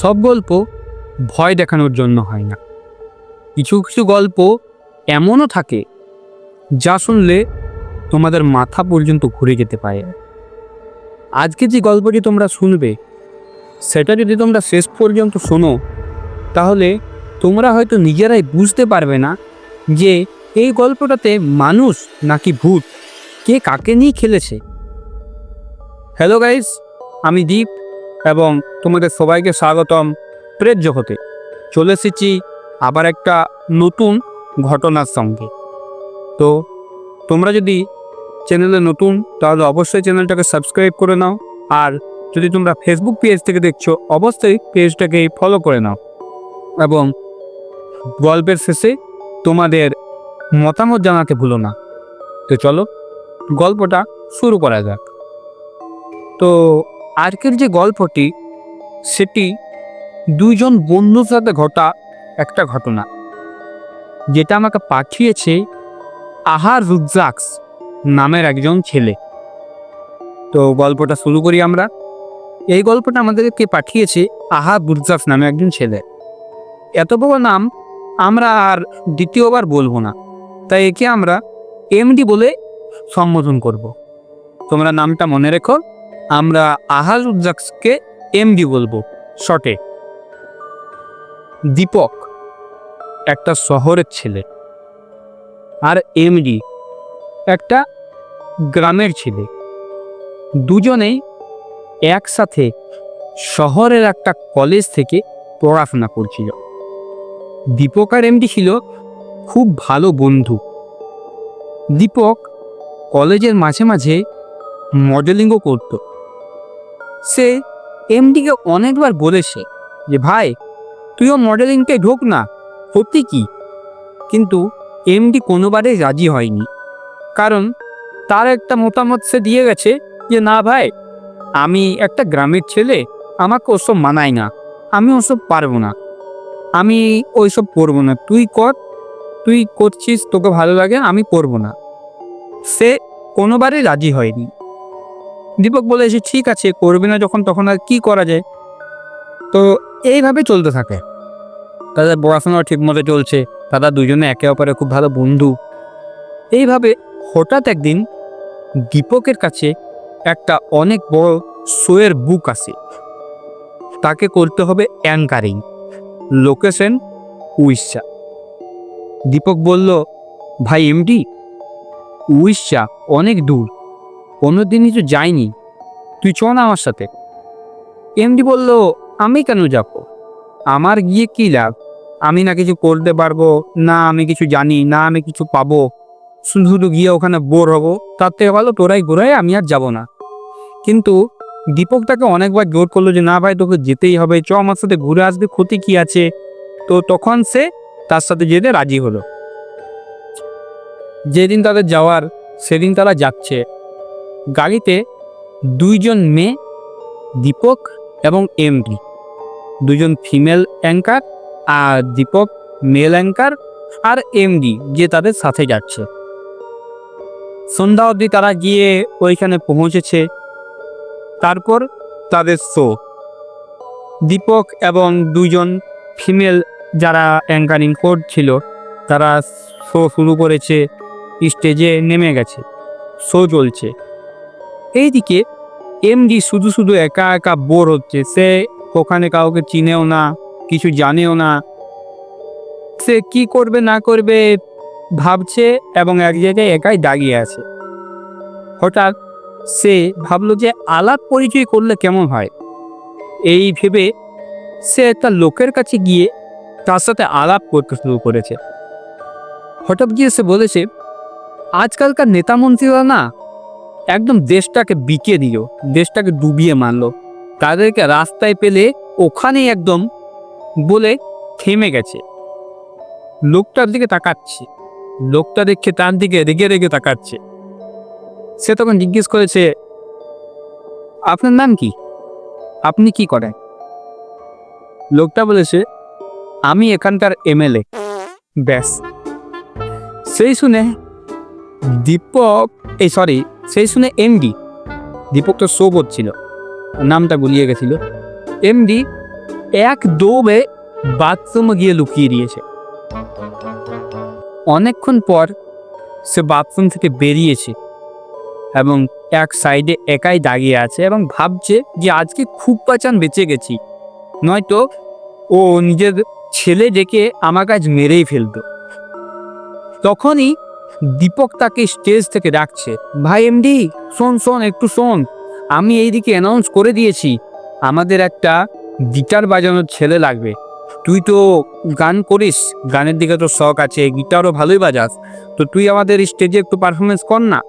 সব গল্প ভয় দেখানোর জন্য হয় না। কিছু কিছু গল্প এমনও থাকে যা শুনলে তোমাদের মাথা পর্যন্ত ঘুরে যেতে পারে। আজকে যে গল্পটি তোমরা শুনবে, সেটা যদি তোমরা শেষ পর্যন্ত শোনো, তাহলে তোমরা হয়তো নিজেরাই বুঝতে পারবে না যে এই গল্পটাতে মানুষ নাকি ভূত, কে কাকে নিয়ে খেলেছে। হ্যালো গাইস আমি দীপ। এবং তোমাদের সবাইকে স্বাগতম প্রেত জগতে। চলে এসেছি আবার একটা নতুন ঘটনার সঙ্গে। তো তোমরা যদি চ্যানেলে নতুন, তাহলে অবশ্যই চ্যানেলটাকে সাবস্ক্রাইব করে নাও। আর যদি তোমরা ফেসবুক পেজ থেকে দেখছ, অবশ্যই পেজটাকে ফলো করে নাও। এবং গল্পের শেষে তোমাদের মতামত জানাতে ভুলো না। তো চলো গল্পটা শুরু করা যাক। তো আজকের যে গল্পটি, সেটি দুইজন বন্ধুর সাথে ঘটা একটা ঘটনা, যেটা আমাকে পাঠিয়েছে আহার রুজাক্স নামের একজন ছেলে। তো গল্পটা শুরু করি আমরা। এই গল্পটা আমাদেরকে পাঠিয়েছে আহা বুরজাফ নামে একজন ছেলে। এত বড় নাম আমরা আর দ্বিতীয়বার বলব না, তাই একে আমরা এমডি বলে সম্বোধন করব। তোমরা নামটা মনে রেখো। আমরা আহাল উজ্জাককে এমডি বলব শর্টে দীপক, একটা শহরের ছেলে। আর এমডি, একটা গ্রামের ছেলে। দুজনেই একসাথে শহরের একটা কলেজ থেকে পড়াশোনা করছিল। দীপক আর এমডি ছিল খুব ভালো বন্ধু। দীপক কলেজের মাঝে মাঝে মডেলিংও করত। সে এমডিকে অনেকবার বলেছে যে, ভাই, তুইও মডেলিংকে ঢোক না, সত্যি কি? কিন্তু এমডি কোনোবারে রাজি হয়নি। কারণ তার একটা মতামত সে দিয়ে গেছে যে, না ভাই, আমি একটা গ্রামের ছেলে, আমাকে ওসব মানায় না, আমি ওসব পারব না, আমি ওইসব করব না, তুই কর, তুই করছিস, তোকে ভালো লাগে, আমি করব না। সে কোনোবারই রাজি হয়নি। দীপক বলেছে ঠিক আছে, করবে না যখন, তখন আর কি করা যায়? তো এইভাবে চলতে থাকে। তাদের পড়াশোনা ঠিকমতো চলছে। তারা দুজনে একে অপরে খুব ভালো বন্ধু। এইভাবে হঠাৎ একদিন দীপকের কাছে একটা অনেক বড় শোয়ের বুক আসে। তাকে করতে হবে অ্যাঙ্কারিং, লোকেশন উড়িষ্যা। দীপক বলল, ভাই, এমডি? উড়িষ্যা অনেক দূর। দিনই তো যাইনি। তুই চ না আমার সাথে। এমডি বলল, আমি কেন যাব? আমার গিয়ে কী লাভ? আমি না কিছু করতে পারব, না আমি কিছু জানি, না আমি কিছু পাবো। শুধু শুধু গিয়ে ওখানে বোর হব, তার থেকে ভালো তোরাই ঘোরাই আমি আর যাব না। কিন্তু দীপক তাকে অনেকবার জোর করল যে, না ভাই, তোকে যেতেই হবে। চ, আমার সাথে ঘুরে আসবে, ক্ষতি কি আছে? তো তখন সে তার সাথে যেতে রাজি হলো। যেদিন তাদের যাওয়ার, সেদিন তারা যাচ্ছে। গাড়িতে দুইজন মেয়ে, দীপক এবং এমডি। দুজন ফিমেল অ্যাঙ্কার আর দীপক মেল অ্যাঙ্কার আর এমডি যে তাদের সাথে যাচ্ছে। সন্ধ্যা অবধি তারা গিয়ে ওইখানে পৌঁছেছে। তারপর তাদের শো। দীপক এবং দুজন ফিমেল যারা অ্যাঙ্কারিং করছিল, তারা শো শুরু করেছে। স্টেজে নেমে গেছে। শো চলছে। এইদিকে এমডি শুধু শুধু একা একা বোর হচ্ছে। সে ওখানে কাউকে চিনেও না, কিছু জানেও না। সে কি করবে না করবে ভাবছে এবং এক জায়গায় একাই দাঁড়িয়ে আছে। হঠাৎ সে ভাবলো যে আলাপ পরিচয় করলে কেমন হয়? এই ভেবে সে একটা লোকের কাছে গিয়ে তার সাথে আলাপ করতে শুরু করেছে। হঠাৎ গিয়ে সে বলেছে, আজকালকার নেতা মন্ত্রীরা না একদম দেশটাকে বিকে দিল, দেশটাকে ডুবিয়ে মারলো। তাদেরকে রাস্তায় পেলে ওখানেই একদম বলে থেমে গেছে। লোকটার দিকে তাকাচ্ছে, লোকটা দেখে তার দিকে রেগে রেগে তাকাচ্ছে। সে তখন জিজ্ঞেস করেছে, আপনার নাম কি? আপনি কি করেন? লোকটা বলেছে, আমি এখানকার এমএলএ। ব্যাস। সেই শুনে দীপক, এই সরি সেই শুনে এমডি দীপক তো শো করছিল, নামটা গুলিয়ে গেছিল। এমডি এক দৌড়ে বাথরুমে গিয়ে লুকিয়ে দিয়েছে। অনেকক্ষণ পর সে বাথরুম থেকে বেরিয়েছে এবং এক সাইডে একাই দাঁড়িয়ে আছে এবং ভাবছে যে আজকে খুব বাঁচান বেঁচে গেছি, নয়তো ও নিজের ছেলে ডেকে আমার কাজ মেরেই ফেলতো। তখনই দীপক তাকে স্টেজ থেকে ডাকছে, ভাই এমডি, শোন শোন, একটু শোন, আমি এইদিকে অ্যানাউন্স করে দিয়েছি, আমাদের একটা গিটার বাজানোর ছেলে লাগবে। তুই তো গান করিস, গানের দিকে তো শখ আছে, গিটারও ভালোই বাজাস, তো তুই আমাদের স্টেজে একটু পারফরমেন্স কর না।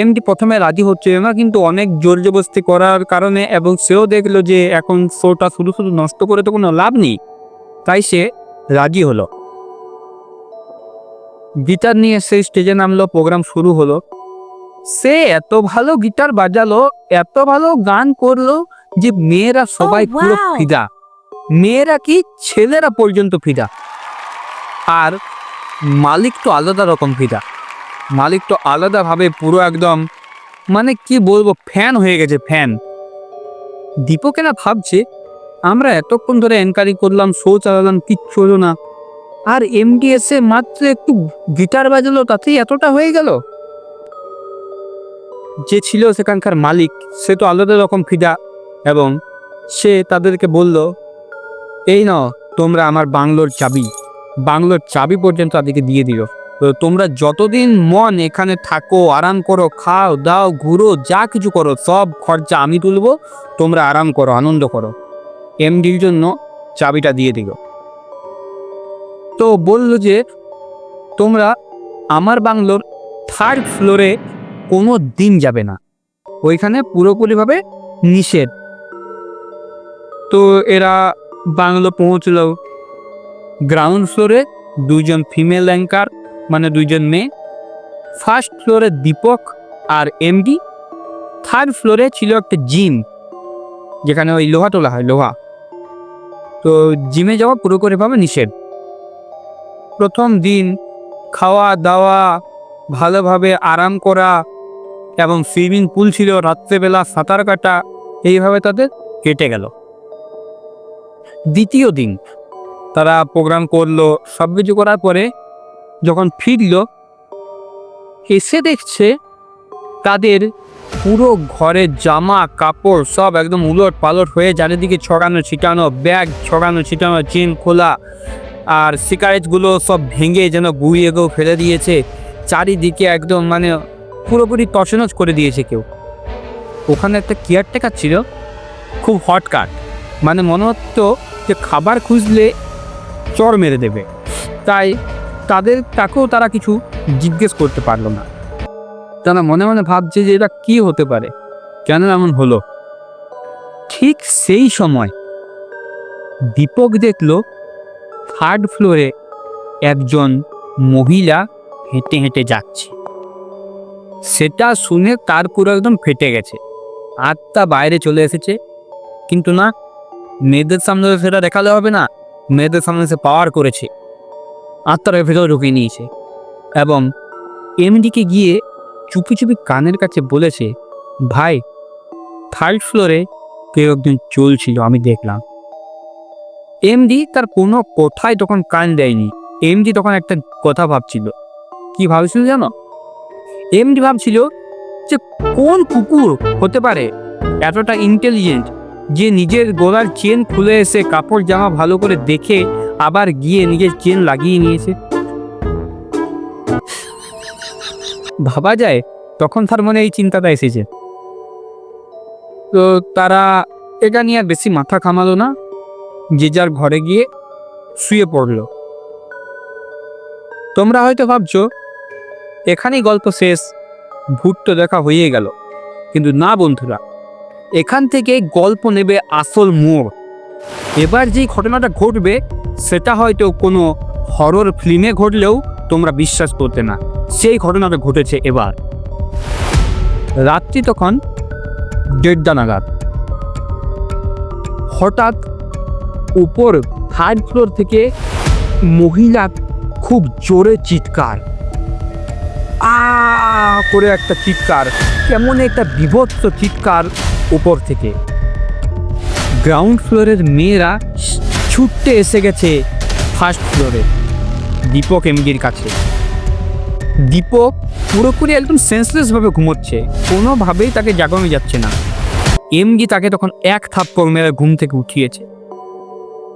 এমডি প্রথমে রাজি হচ্ছিল না, কিন্তু অনেক জোর জবস্তি করার কারণে এবং সেও দেখল যে এখন শোটা শুধু শুধু নষ্ট করে তো কোনো লাভ নেই। তাই সে রাজি হলো। গিটার নিয়ে সেই স্টেজে নামলো প্রোগ্রাম শুরু হলো। সে এত ভালো গিটার বাজালো এত ভালো গান করল যে মেয়েরা সবাই Oh, পুরো ফিদা। মেয়েরা কি ছেলেরা পর্যন্ত ফিদা। আর মালিক তো আলাদা রকম ফিদা। মালিক তো আলাদাভাবে পুরো একদম মানে কি বলব ফ্যান হয়ে গেছে ফ্যান দীপকেরা ভাবছে আমরা এতক্ষণ ধরে এনকারি করলাম শো চালালাম কিচ্ছু হলো না। আর এমডি এসে মাত্র একটু গিটার বাজালো, তাতেই এতটা হয়ে গেল? যে ছিল সেখানকার মালিক, সে তো আলাদা রকম ফিদা, এবং সে তাদেরকে বলল, এই নাও, তোমরা আমার বাংলোর চাবি। বাংলোর চাবি পর্যন্ত তাদেরকে দিয়ে দিল তো তোমরা যতদিন মন এখানে থাকো, আরাম করো, খাও, দাও, ঘুরো, যা কিছু করো, সব খরচা আমি তুলবো, তোমরা আরাম করো, আনন্দ করো। এমডির জন্য চাবিটা দিয়ে দিল। তো বলল যে, তোমরা আমার বাংলোর থার্ড ফ্লোরে কোনো দিন যাবে না। ওইখানে পুরোপুরিভাবে নিষেধ। তো এরা বাংলো পৌঁছল। গ্রাউন্ড ফ্লোরে দুইজন ফিমেল অ্যাঙ্কার মানে দুইজন মেয়ে। ফার্স্ট ফ্লোরে দীপক আর এমডি থার্ড ফ্লোরে ছিল একটা জিম যেখানে ওই লোহা তোলা হয়, লোহা। তো জিমে যাওয়া পুরোপুরিভাবে নিষেধ। প্রথম দিন খাওয়া, দাওয়া, ভালোভাবে আরাম করা এবং সুইমিং পুল ছিল রাত্রেবেলা সাঁতার কাটা, এইভাবে তাদের কেটে গেল। দ্বিতীয় দিন তারা প্রোগ্রাম করল সব কিছু করার পরে যখন ফিরল, এসে দেখছে তাদের পুরো ঘরের জামা, কাপড় সব একদম উলট পালট হয়ে চারিদিকে ছড়ানো, ছিটানো, ব্যাগ ছড়ানো, ছিটানো, চেন খোলা আর সিগারেটগুলো সব ভেঙে যেন গুঁড়িয়ে কেউ ফেলে দিয়েছে। চারিদিকে একদম মানে পুরোপুরি তছনছ করে দিয়েছে কেউ। ওখানে একটা কেয়ারটেকার ছিল, খুব হট কাট মানে মনে হতো যে খাবার খুঁজলে চর মেরে দেবে। তাই তাদের তাকেও তারা কিছু জিজ্ঞেস করতে পারল না। তারা মনে মনে ভাবছে যে এটা কি হতে পারে। কেন এমন হলো? ঠিক সেই সময় দীপক দেখল থার্ড ফ্লোরে একজন মহিলা হেঁটে হেঁটে যাচ্ছে। সেটা শুনে তার পুরো একদম ফেটে গেছে। আত্মা বাইরে চলে এসেছে। কিন্তু না, মেয়েদের সামনে সেটা দেখালে হবে না, মেয়েদের সামনে সে পাওয়ার করেছে। আত্মার ভেতরে ঢুকিয়ে নিয়েছে। এবং এমডিকে গিয়ে চুপি চুপি কানের কাছে বলেছে, ভাই, থার্ড ফ্লোরে কেউ একজন চলছিল, আমি দেখলাম। এমডি তার কোনো কথাই তখন কান দেয়নি। এমডি তখন একটা কথা ভাবছিল। কি ভাবছিল জানো? এমডি ভাবছিল যে কোন কুকুর হতে পারে এতটা ইন্টেলিজেন্ট যে নিজের গলার চেন খুলে এসে কাপড় জামা ভালো করে দেখে আবার গিয়ে নিজের চেন লাগিয়ে নিয়েছে। ভাবা যায়, তখন তার মনে এই চিন্তাটা এসেছে। তো তারা এটা নিয়ে আর বেশি মাথা খামালো না? যে যার ঘরে গিয়ে শুয়ে পড়ল। তোমরা হয়তো ভাবছ, এখানেই গল্প শেষ, ভূত তো দেখা হয়ে গেল। কিন্তু না, বন্ধুরা, এখান থেকে গল্প নেবে আসল মোড়। এবার যেই ঘটনাটা ঘটবে, সেটা হয়তো কোনো হরর ফিল্মে ঘটলেও তোমরা বিশ্বাস করতে না। সেই ঘটনাটা ঘটেছে এবার। রাত্রি তখন দেড়টা নাগাদ। হঠাৎ উপর থার্ড ফ্লোর থেকে মহিলা খুব জোরে চিৎকার। আ, করে একটা চিৎকার, কেমন একটা বিভৎস চিৎকার উপর থেকে। গ্রাউন্ড ফ্লোরের মেয়েরা ছুটতে এসে গেছে ফার্স্ট ফ্লোরে দীপক এমডির কাছে। দীপক পুরোপুরি একদম সেন্সলেসভাবে ঘুমোচ্ছে, কোনোভাবেই তাকে জাগানো যাচ্ছে না। এমডি তাকে তখন এক থাপ্পড় মেরে ঘুম থেকে উঠিয়েছে।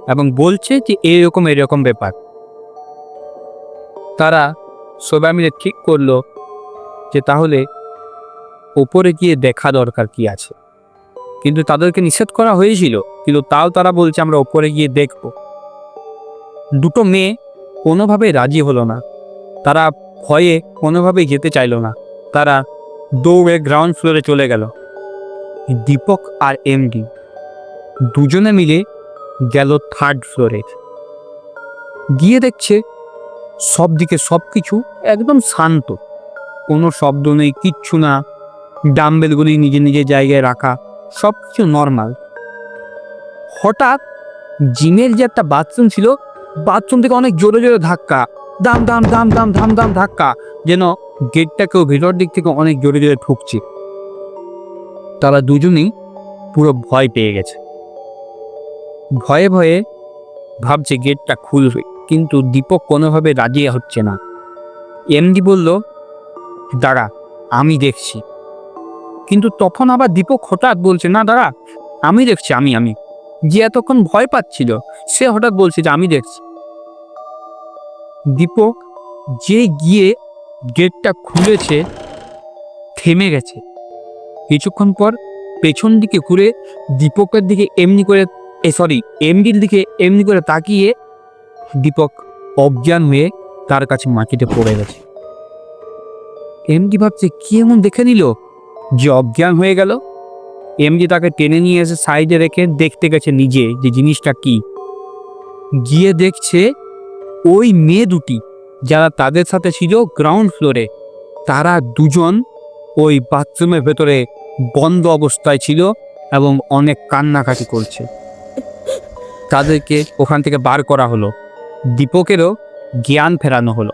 এবং বলছে যে এরকম এরকম ব্যাপার। তারা সবাই মিলে ঠিক করল যে তাহলে ওপরে গিয়ে দেখা দরকার কি আছে। কিন্তু তাদেরকে নিষেধ করা হয়েছিল, কিন্তু তাও তারা বলছে আমরা ওপরে গিয়ে দেখব। দুটো মেয়ে কোনোভাবে রাজি হলো না। তারা ভয়ে কোনোভাবেই যেতে চাইলো না। তারা দৌড়ে গ্রাউন্ড ফ্লোরে চলে গেল। দীপক আর এমডি দুজনে মিলে গেল থার্ড ফ্লোরে গিয়ে দেখছে সব দিকে সব কিছু একদম শান্ত। কোনো শব্দ নেই, কিচ্ছু না। ডাম্বেলগুলি নিজে নিজের জায়গায় রাখা সব কিছু নর্মাল হঠাৎ জিমের যে একটা বাথরুম ছিল বাথরুম থেকে অনেক জোরে জোরে ধাক্কা। দাম দাম দাম দাম ধাম দাম ধাক্কা, যেন গেটটাকেও ভিতর দিক থেকে অনেক জোরে জোরে ঠুকছে। তারা দুজনেই পুরো ভয় পেয়ে গেছে। ভয়ে ভয়ে ভাবছে গেটটা খুলবে, কিন্তু দীপক কোনোভাবে রাজি হচ্ছে না। এমডি বলল, দাঁড়া, আমি দেখছি। কিন্তু তখন আবার দীপক হঠাৎ বলছে, না, দাঁড়া, আমি দেখছি, আমি আমি। যে এতক্ষণ ভয় পাচ্ছিল, সে হঠাৎ বলছে যে, আমি দেখছি। দীপক যে গিয়ে গেটটা খুলেছে, থেমে গেছে। কিছুক্ষণ পর পেছন দিকে ঘুরে দীপকের দিকে এমনি করে এ সরি এমডির দিকে এমনি করে তাকিয়ে দীপক অজ্ঞান হয়ে তার কাছে মাটিতে পড়ে গেছে। এমডি ভাবছে, কি এমন দেখে নিল যে অজ্ঞান হয়ে গেল? এমডি তাকে টেনে নিয়ে এসে সাইডে রেখে দেখতে গেছে নিজে যে জিনিসটা কি। গিয়ে দেখছে ওই মেয়ে দুটি, যারা তাদের সাথে ছিল গ্রাউন্ড ফ্লোরে, তারা দুজন ওই বাথরুমের ভেতরে বন্ধ অবস্থায় ছিল এবং অনেক কান্নাকাটি করছে। তাদেরকে ওখান থেকে বার করা হলো। দীপকেরও জ্ঞান ফেরানো হলো।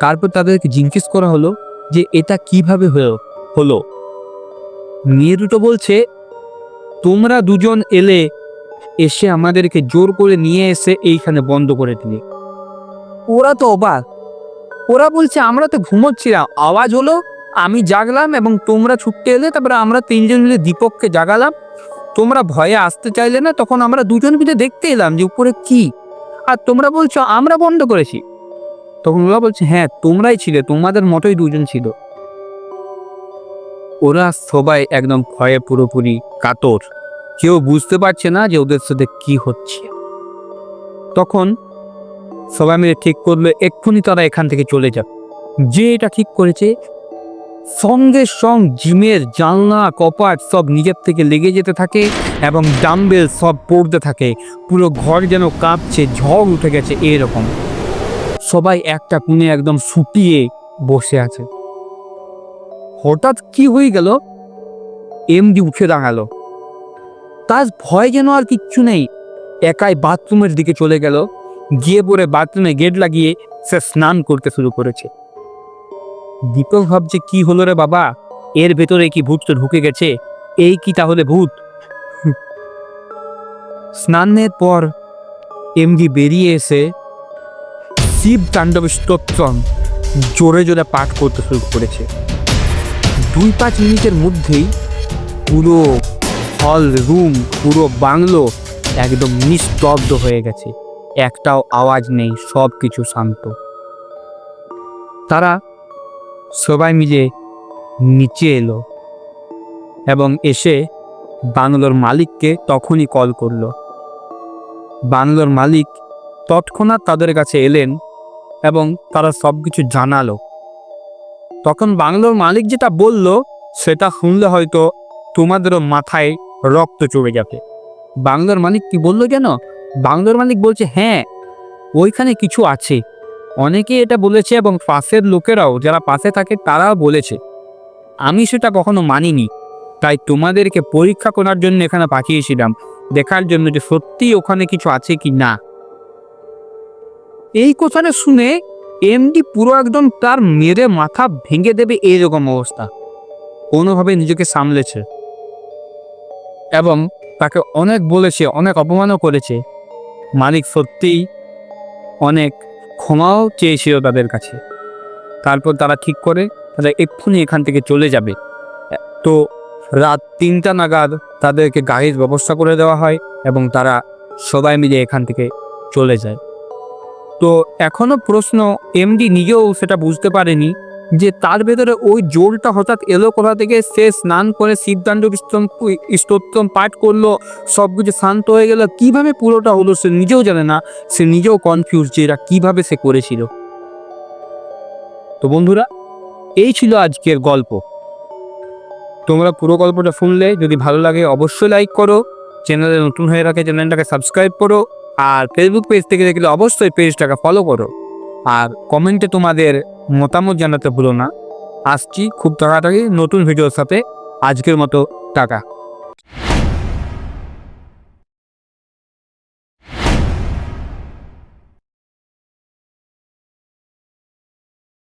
তারপর তাদেরকে জিজ্ঞেস করা হলো যে, এটা কীভাবে হলো হলো? মেয়ে দুটো বলছে, তোমরা দুজন এলে এসে আমাদেরকে জোর করে নিয়ে এসে এইখানে বন্ধ করে দিলে। ওরা তো অবাক। ওরা বলছে, আমরা তো ঘুমোচ্ছিলাম আওয়াজ হলো, আমি জাগলাম এবং তোমরা ছুটতে এলে, তারপরে আমরা তিনজন মিলে দীপককে জাগালাম। তোমরা ভয়ে আসতে চাইলে না, তখন আমরা দুজন মিলে দেখতে এলাম যে উপরে কি। আর তোমরা বলছো, আমরা বন্ধ করেছি। তখন ওরা বলছে হ্যাঁ তোমরাই ছিলে, তোমাদের মতোই দুজন ছিল। ওরা সবাই একদম ভয়ে পুরোপুরি কাতর। কেউ বুঝতে পারছে না যে ওদের সাথে কি হচ্ছে। তখন সবাই মিলে ঠিক করল, এক্ষুনি তারা এখান থেকে চলে যাক। যে এটা ঠিক করেছে সঙ্গে সঙ্গ জিমের জানলা, কপাট সব নিজের থেকে লেগে যেতে থাকে এবং ডাম্বেল সব পড়তে থাকে। পুরো ঘর যেন কাঁপছে, ঝড় উঠে গেছে এরকম। সবাই একটা কোণে একদম শুটিয়ে বসে আছে। হঠাৎ কি হয়ে গেল? এমডি উঠে দাঁড়াল। তার ভয় যেন আর কিচ্ছু নেই। একাই বাথরুমের দিকে চলে গেল। গিয়ে পরে বাথরুমে গেট লাগিয়ে সে স্নান করতে শুরু করেছে। দীপক ভাবছে কি হলো রে বাবা? এর ভেতরে কি ভূত তো ঢুকে গেছে? এই কি তাহলে ভূত? স্নানের পর এমডি বেরিয়ে এসে শিব তাণ্ডব স্তোত্রম জোরে জোরে পাঠ করতে শুরু করেছে। দুই পাঁচ মিনিটের মধ্যেই পুরো হল, রুম, পুরো বাংলো একদম নিস্তব্ধ হয়ে গেছে। একটাও আওয়াজ নেই সব কিছু শান্ত। তারা সবাই মিলে নিচে এলো এবং এসে বাংলোর মালিককে তখনই কল করল। বাংলোর মালিক তৎক্ষণাৎ তাদের কাছে এলেন এবং তারা সব কিছু জানালো। তখন বাংলোর মালিক যেটা বলল, সেটা শুনলে হয়তো তোমাদেরও মাথায় রক্ত চড়ে যাবে। বাংলোর মালিক কি বলল কেন বাংলোর মালিক বলছে হ্যাঁ ওইখানে কিছু আছে। অনেকে এটা বলেছে এবং পাশের লোকেরাও যারা পাশে থাকে তারাও বলেছে। আমি সেটা কখনো মানিনি। তাই তোমাদেরকে পরীক্ষা করার জন্য এখানে পাঠিয়েছিলাম। দেখার জন্য যে সত্যিই ওখানে কিছু আছে কি না। এই কথাটা শুনে এমডি পুরো একদম তার মেরে মাথা ভেঙে দেবে এইরকম অবস্থা। কোনোভাবে নিজেকে সামলেছে। এবং তাকে অনেক বলেছে, অনেক অপমানও করেছে। মালিক সত্যিই অনেক ক্ষমাও চেয়েছিল তাদের কাছে। তারপর তারা ঠিক করে তারা এক্ষুনি এখান থেকে চলে যাবে। তো রাত তিনটা নাগাদ তাদেরকে গাড়ির ব্যবস্থা করে দেওয়া হয় এবং তারা সবাই মিলে এখান থেকে চলে যায়। তো এখনও প্রশ্ন, এমডি নিজেও সেটা বুঝতে পারেনি যে তার ভেতরে ওই জোরটা হঠাৎ এলো কোথা থেকে? সে স্নান করে সিদ্ধান্ত স্তোত্রম পাঠ করল, সব কিছু শান্ত হয়ে গেল। কীভাবে পুরোটা হলো সে নিজেও জানে না, সে নিজেও কনফিউজ যে এরা কীভাবে সে করেছিল। তো বন্ধুরা, এই ছিল আজকের গল্প। তোমরা পুরো গল্পটা শুনলে, যদি ভালো লাগে অবশ্যই লাইক করো। চ্যানেলে নতুন হয়ে রাখে চ্যানেলটাকে সাবস্ক্রাইব করো। আর ফেসবুক পেজ থেকে দেখলে অবশ্যই পেজটাকে ফলো করো। আর কমেন্টে তোমাদের মতামত জানাতে ভুলো না। আসছি খুব তাড়াতাড়ি নতুন ভিডিওর সাথে। আজকের মতো টাকা